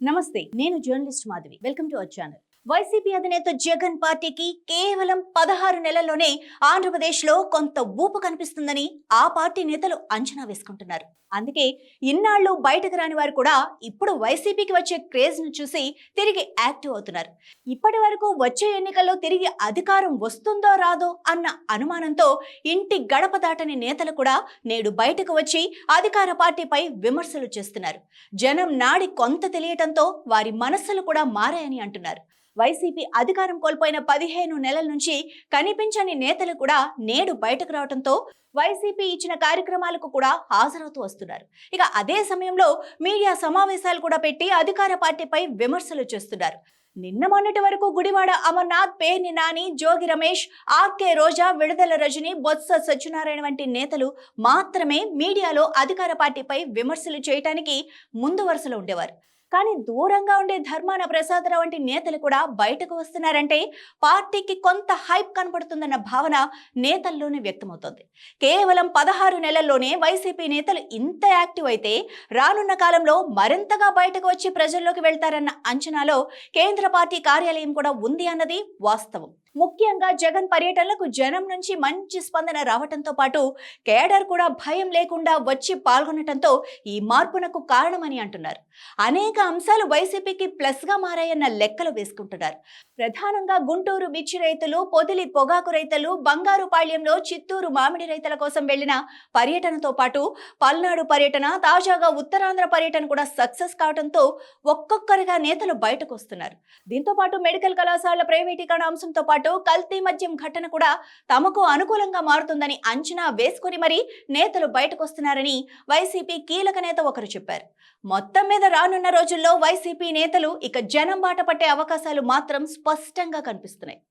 నమస్తే నేను journalist Madhavi. Welcome to our channel. YCP అధినేత జగన్ పార్టీకి కేవలం పదహారు నెలల్లోనే ఆంధ్రప్రదేశ్లో కొంత ఊపు కనిపిస్తుందని ఆ పార్టీ నేతలు అంచనా వేసుకుంటున్నారు. అందుకే ఇన్నాళ్ళు బయటకు రాని వారు కూడా ఇప్పుడు వైసీపీకి వచ్చే క్రేజ్ను చూసి తిరిగి యాక్టివ్ అవుతున్నారు. ఇప్పటి వరకు వచ్చే ఎన్నికల్లో తిరిగి అధికారం వస్తుందో రాదో అన్న అనుమానంతో ఇంటి గడప దాటని నేతలు కూడా నేడు బయటకు వచ్చి అధికార పార్టీపై విమర్శలు చేస్తున్నారు. జనం నాడి కొంత తెలియటం మారడంతో వారి మనస్సులు కూడా మారాయని అంటున్నారు. వైసీపీ అధికారం కోల్పోయిన పదిహేను నెలల నుంచి కనిపించని నేతలు కూడా నేడు బయటకు రావడంతో వైసీపీ ఇచ్చిన కార్యక్రమాలకు కూడా హాజరవుతూ వస్తున్నారు. ఇక అదే సమయంలో మీడియా సమావేశాలు కూడా పెట్టి అధికార పార్టీపై విమర్శలు చేస్తున్నారు. నిన్న మొన్నటి వరకు గుడివాడ అమర్నాథ్ పేర్ని నాని జోగి రమేష్ ఆర్కే రోజా విడుదల రజని బొత్స సత్యనారాయణ వంటి నేతలు మాత్రమే మీడియాలో అధికార పార్టీపై విమర్శలు చేయటానికి ముందు వరుసలో ఉండేవారు. కానీ దూరంగా ఉండే ధర్మాన ప్రసాదరావు వంటి నేతలు కూడా బయటకు వస్తున్నారంటే పార్టీకి కొంత హైప్ కనపడుతుందన్న భావన నేతల్లోనే వ్యక్తమవుతోంది. కేవలం పదహారు నెలల్లోనే వైసీపీ నేతలు ఇంత యాక్టివ్ అయితే రానున్న కాలంలో మరింతగా బయటకు వచ్చి ప్రజల్లోకి వెళ్తారన్న అంచనాలో కేంద్ర పార్టీ కార్యాలయం కూడా ఉంది అన్నది వాస్తవం. ముఖ్యంగా జగన్ పర్యటనలకు జనం నుంచి మంచి స్పందన రావటంతో పాటు కేడర్ కూడా భయం లేకుండా వచ్చి పాల్గొనటంతో ఈ మార్పునకు కారణమని అంటున్నారు. అనేక అంశాలు వైసీపీకి ప్లస్గా మారాయన్న లెక్కలు వేసుకుంటున్నారు. ప్రధానంగా గుంటూరు మిర్చి రైతులు పొదిలి పొగాకు రైతులు బంగారుపాళ్యంలో చిత్తూరు మామిడి రైతుల కోసం వెళ్ళిన పర్యటనతో పాటు పల్నాడు పర్యటన తాజాగా ఉత్తరాంధ్ర పర్యటన కూడా సక్సెస్ కావడంతో ఒక్కొక్కరిగా నేతలు బయటకు వస్తున్నారు. దీంతో పాటు మెడికల్ కళాశాల ప్రైవేటీకరణ అంశంతో పాటు కల్తీ మద్యం ఘటన కూడా తమకు అనుకూలంగా మారుతుందని అంచనా వేసుకుని మరీ నేతలు బయటకు వస్తున్నారని వైసీపీ కీలక నేత ఒకరు చెప్పారు. మొత్తం మీద రానున్న రోజు రోజుల్లో వైసీపీ నేతలు ఇక జనం బాట పట్టే అవకాశాలు మాత్రం స్పష్టంగా కనిపిస్తున్నాయి.